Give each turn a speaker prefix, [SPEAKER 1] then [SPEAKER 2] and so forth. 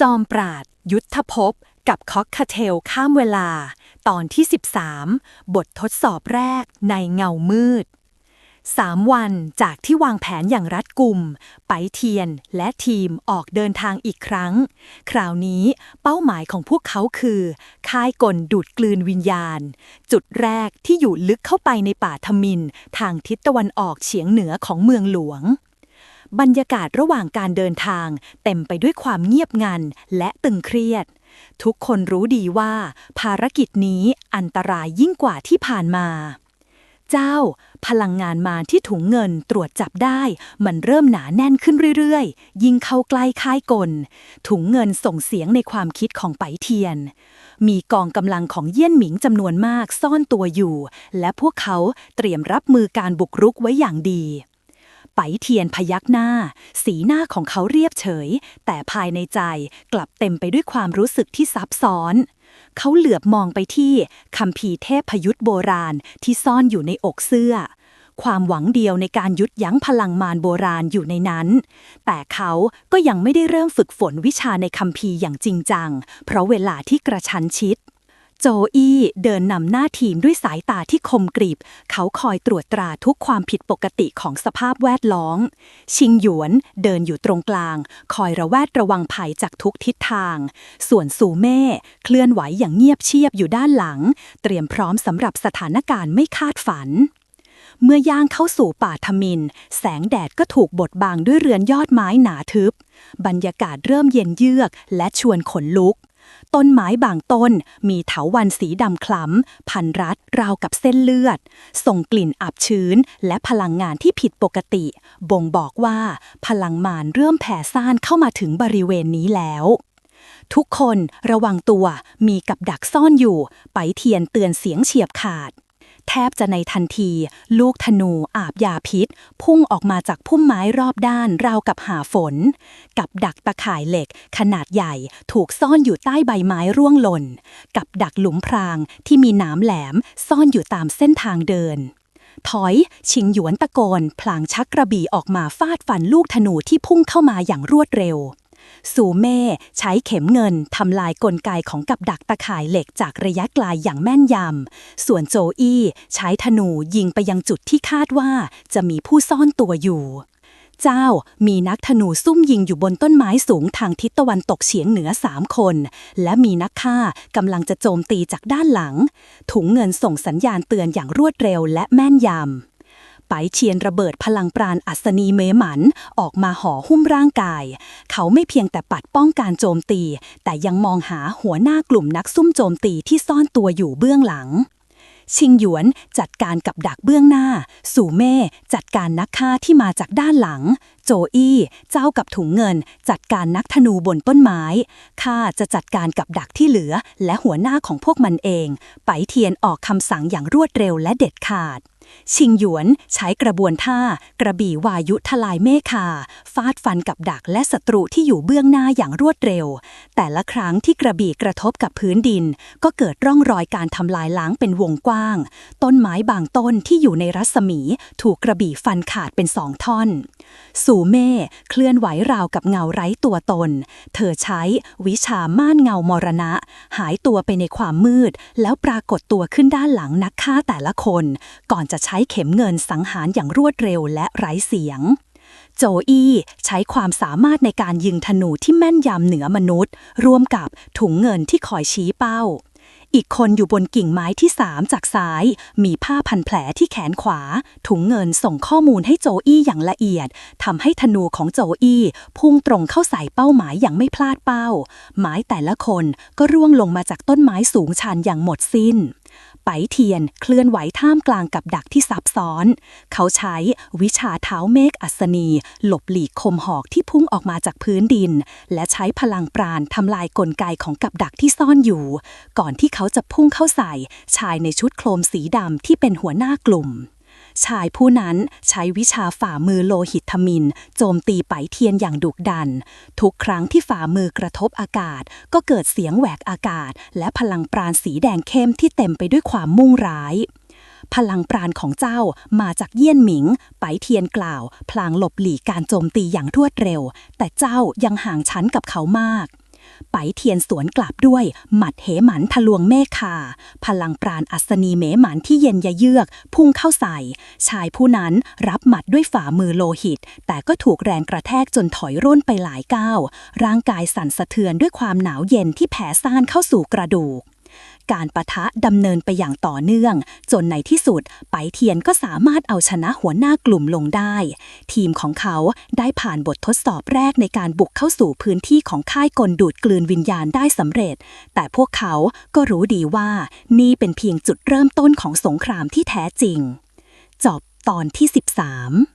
[SPEAKER 1] จอมปราด ยุทธภพ กับคอกคาเทลข้ามเวลา ตอนที่ 13 บททดสอบแรกในเงามืด สามวันจากที่วางแผนอย่างรัดกุม ไปเทียนและทีมออกเดินทางอีกครั้ง คราวนี้เป้าหมายของพวกเขาคือ ค่ายกลดูดกลืนวิญญาณ จุดแรกที่อยู่ลึกเข้าไปในป่าทมิน ทางทิศตะวันออกเฉียงเหนือของเมืองหลวง บรรยากาศระหว่างการเดินทาง เต็มไปด้วยความเงียบงันและตึงเครียด ทุกคนรู้ดีว่า ภารกิจนี้อันตรายยิ่งกว่าที่ผ่านมา เจ้า พลังงานมาที่ถุงเงินตรวจจับได้ มันเริ่มหนาแน่นขึ้นเรื่อยๆ ยิ่งเข้าใกล้ค่ายกล ถุงเงินส่งเสียงในความคิดของไปเทียนมีกองกำลังของเยี่ยนหมิงจำนวนมากซ่อนตัวอยู่ และพวกเขาเตรียมรับมือการบุกรุกไว้อย่างดี ไปเทียนพยักหน้า สีหน้าของเขาเรียบเฉย แต่ภายในใจกลับเต็มไปด้วยความรู้สึกที่ซับซ้อน เขาเหลือบมองไปที่คัมภีเทพพยุทธโบราณที่ซ่อนอยู่ในอกเสื้อ ความหวังเดียวในการยุดยั้งพลังมารโบราณอยู่ในนั้น แต่เขาก็ยังไม่ได้เริ่มฝึกฝนวิชาในคัมภีอย่างจริงจัง เพราะเวลาที่กระชั้นชิด โจอี้เดินนำหน้าทีมด้วยสายตาที่คมกริบ เขาคอยตรวจตราทุกความผิดปกติของสภาพแวดล้อม ชิงหยวนเดินอยู่ตรงกลาง คอยระแวดระวังภัยจากทุกทิศทาง ส่วนสูเม่เคลื่อนไหวอย่างเงียบเชียบอยู่ด้านหลัง เตรียมพร้อมสำหรับสถานการณ์ไม่คาดฝันเมื่อย่างเข้าสู่ป่าทมิน แสงแดดก็ถูกบดบังด้วยเรือนยอดไม้หนาทึบ บรรยากาศเริ่มเย็นเยือกและชวนขนลุก ต้นไม้บางต้นมีเถาวันสีดำคล้ำพันรัดราวกับเส้นเลือด ส่งกลิ่นอับชื้น และพลังงานที่ผิดปกติ บ่งบอกว่าพลังมารเริ่มแผ่ซ่านเข้ามาถึงบริเวณนี้แล้วทุกคนระวังตัวมีกับดักซ่อนอยู่ ไปเทียนเตือนเสียงเฉียบขาด แทบจะในทันที ลูกธนูอาบยาพิษ พุ่งออกมาจากพุ่มไม้รอบด้านราวกับหาฝน กับดักตะข่ายเหล็ก ขนาดใหญ่ถูกซ่อนอยู่ใต้ใบไม้ร่วงหล่น กับดักหลุมพรางที่มีหนามแหลมซ่อนอยู่ตามเส้นทางเดินถอยชิงหยวนตะโกน พลางชักกระบี่ออกมาฟาดฟันลูกธนูที่พุ่งเข้ามาอย่างรวดเร็ว สูเม่ใช้เข็มเงินทำลายกลไกของกับดักตะข่ายเหล็กจากระยะไกลอย่างแม่นยำ ส่วนโจอี้ใช้ธนูยิงไปยังจุดที่คาดว่าจะมีผู้ซ่อนตัวอยู่ เจ้ามีนักธนูซุ่มยิงอยู่บนต้นไม้สูงทางทิศตะวันตกเฉียงเหนือสามคน และมีนักฆ่ากำลังจะโจมตีจากด้านหลัง ถุงเงินส่งสัญญาณเตือนอย่างรวดเร็วและแม่นยำ เชียนระเบิดพลังปราณอัศนีเมหมัน ออกมาห่อหุ้มร่างกาย เขาไม่เพียงแต่ปัดป้องการโจมตี แต่ยังมองหาหัวหน้ากลุ่มนักซุ่มโจมตีที่ซ่อนตัวอยู่เบื้องหลัง ชิงหยวนจัดการกับดักเบื้องหน้า สู่เม่จัดการนักฆ่าที่มาจากด้านหลัง โจอี้เจ้ากับถุงเงิน จัดการนักธนูบนต้นไม้ข้าจะจัดการกับดักที่เหลือ และหัวหน้าของพวกมันเอง ไปเทียนออกคำสั่งอย่างรวดเร็วและเด็ดขาด ชิงหยวนใช้กระบวนท่า กระบี่วายุทลายเมฆาฟาดฟันกับดักและศัตรูที่อยู่เบื้องหน้าอย่างรวดเร็ว แต่ละครั้งที่กระบี่กระทบกับพื้นดิน ก็เกิดร่องรอยการทำลายล้างเป็นวงกว้าง ต้นไม้บางต้นที่อยู่ในรัศมี ถูกกระบี่ฟันขาดเป็นสองท่อน สูเม่เคลื่อนไหวราวกับเงาไร้ตัวตน เธอใช้วิชาม่านเงามรณะ หายตัวไปในความมืด แล้วปรากฏตัวขึ้นด้านหลังนักฆ่าแต่ละคน ก่อนจะจะใช้เข็มเงินสังหารอย่างรวดเร็วและไร้เสียง โจอี้ใช้ความสามารถในการยิงธนูที่แม่นยำเหนือมนุษย์ ร่วมกับถุงเงินที่คอยชี้เป้า อีกคนอยู่บนกิ่งไม้ที่สามจากซ้าย มีผ้าพันแผลที่แขนขวา ถุงเงินส่งข้อมูลให้โจอี้อย่างละเอียดทำให้ธนูของโจอี้พุ่งตรงเข้าใส่เป้าหมายอย่างไม่พลาดเป้า ไม้แต่ละคนก็ร่วงลงมาจากต้นไม้สูงชันอย่างหมดสิ้น ไปเทียนเคลื่อนไหวท่ามกลางกับดักที่ซับซ้อน เขาใช้วิชาเท้าเมฆอัศนี หลบหลีกคมหอกที่พุ่งออกมาจากพื้นดิน และใช้พลังปราณทำลายกลไกของกับดักที่ซ่อนอยู่ ก่อนที่เขาจะพุ่งเข้าใส่ ชายในชุดโคลมสีดำที่เป็นหัวหน้ากลุ่ม ชายผู้นั้นใช้วิชาฝ่ามือโลหิตมิน โจมตีไปเทียนอย่างดุดัน ทุกครั้งที่ฝ่ามือกระทบอากาศ ก็เกิดเสียงแหวกอากาศ และพลังปราณสีแดงเข้มที่เต็มไปด้วยความมุ่งร้ายพลังปราณของเจ้ามาจากเยี่ยนหมิง ไปเทียนกล่าว พลางหลบหลีกการโจมตีอย่างรวดเร็ว แต่เจ้ายังห่างชั้นกับเขามาก ไปเทียนสวนกลับด้วย หมัดเหหมันทะลวงเมฆคา พลังปราณอัศนีเมหมันที่เย็นยะเยือก พุ่งเข้าใส่ ชายผู้นั้นรับหมัดด้วยฝ่ามือโลหิต แต่ก็ถูกแรงกระแทกจนถอยร่นไปหลายก้าว ร่างกายสั่นสะเทือนด้วยความหนาวเย็นที่แผ่ซ่านเข้าสู่กระดูก การประทะดำเนินไปอย่างต่อเนื่อง จนในที่สุด ไปเทียนก็สามารถเอาชนะหัวหน้ากลุ่มลงได้ ทีมของเขาได้ผ่านบททดสอบแรกในการบุกเข้าสู่พื้นที่ของค่ายกลดูดกลืนวิญญาณได้สำเร็จ แต่พวกเขาก็รู้ดีว่า นี่เป็นเพียงจุดเริ่มต้นของสงครามที่แท้จริง จบตอนที่ 13